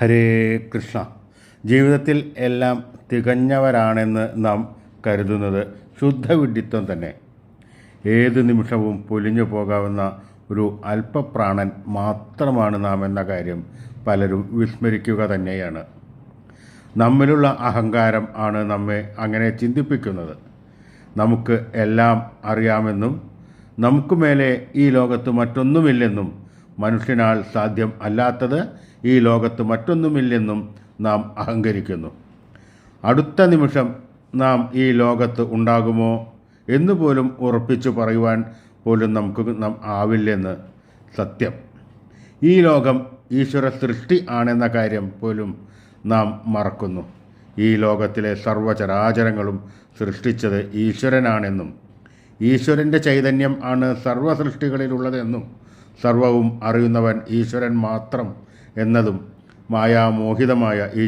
ഹരേ കൃഷ്ണ. ജീവിതത്തിൽ എല്ലാം തികഞ്ഞവരാണെന്ന് നാം കരുതുന്നത് ശുദ്ധവിഡിത്വം തന്നെ. ഏത് നിമിഷവും പൊലിഞ്ഞു പോകാവുന്ന ഒരു അല്പപ്രാണൻ മാത്രമാണ് നാം എന്ന കാര്യം പലരും വിസ്മരിക്കുക തന്നെയാണ്. നമ്മിലുള്ള അഹങ്കാരം ആണ് നമ്മെ അങ്ങനെ ചിന്തിപ്പിക്കുന്നത്. നമുക്ക് എല്ലാം അറിയാമെന്നും നമുക്ക് മേലെ ഈ ലോകത്ത് മറ്റൊന്നുമില്ലെന്നും മനുഷ്യനാൽ സാധ്യം അല്ലാത്തത് ഈ ലോകത്ത് മറ്റൊന്നുമില്ലെന്നും നാം അഹങ്കരിക്കുന്നു. അടുത്ത നിമിഷം നാം ഈ ലോകത്ത് ഉണ്ടാകുമോ എന്നുപോലും ഉറപ്പിച്ചു പറയുവാൻ പോലും നമുക്ക് നാം ആവില്ലെന്ന് സത്യം. ഈ ലോകം ഈശ്വര സൃഷ്ടി ആണെന്ന കാര്യം പോലും നാം മറക്കുന്നു. ഈ ലോകത്തിലെ സർവചരാചരങ്ങളും സൃഷ്ടിച്ചത് ഈശ്വരനാണെന്നും ഈശ്വരന്റെ ചൈതന്യം ആണ് സർവ സൃഷ്ടികളിലുള്ളതെന്നും സർവവും അറിയുന്നവൻ ഈശ്വരൻ മാത്രം എന്നതും മായാമോഹിതമായ ഈ